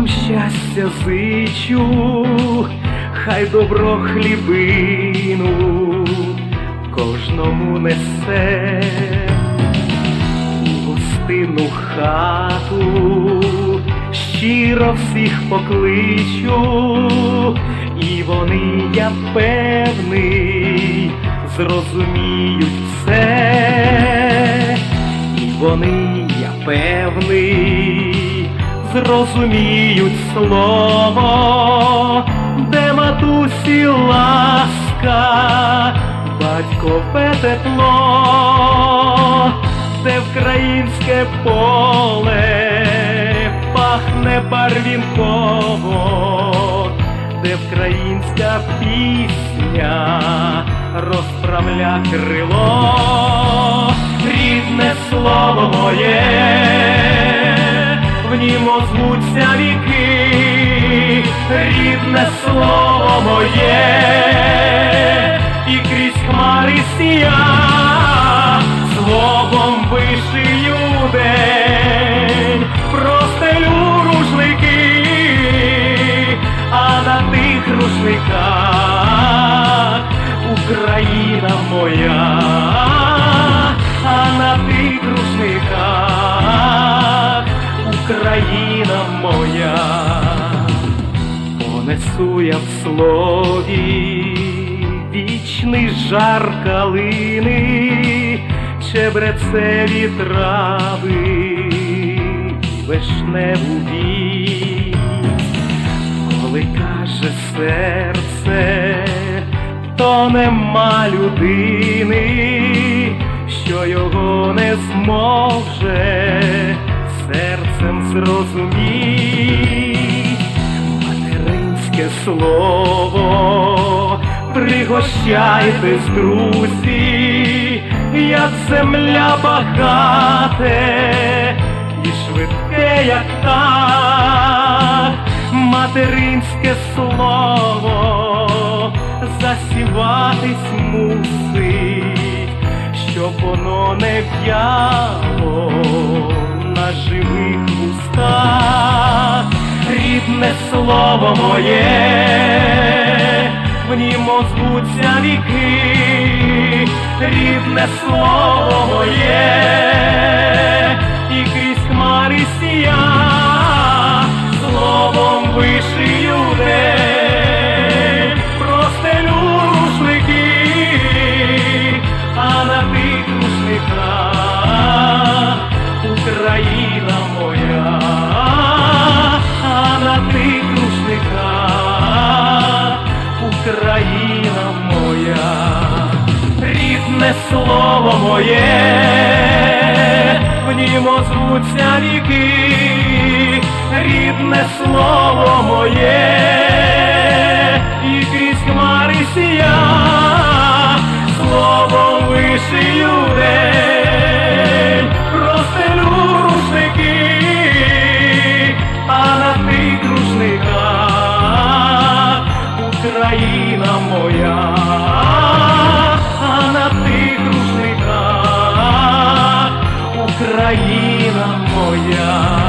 Українцям щастя зичу, хай добро хлібину кожному несе. У гостину хату, щиро всіх покличу, і вони, я певний, зрозуміють все, і вони, я певний, зрозуміють слово, де матусі ласка, батькове тепло, де вкраїнське поле пахне барвінково, де вкраїнська пісня розправля крило, рідне слово моє, озвуться віки, рідне слово моє, і крізь хмари сія, словом вишию понесу в слові вічний жар калини, чебрецеві трави, вишневу вість, коли каже серце, то нема людини, що його не зможе серцем зрозуміть материнське слово, пригощайтесь, друзі, як земля багате і швидке, як так, материнське слово засіватись мусить, щоб воно не в'яло на живих слово моє, в нім озвуться віки, рідне слово моє, і крізь хмари сія, словом вишию день, простелю рушники, а на тих рушниках Україна слово моє, в ньому звуться віки, рідне слово моє, і крізь хмари сія, слово вишию людей, простелю рушники, а на тих рушниках Україна моя. Україна моя.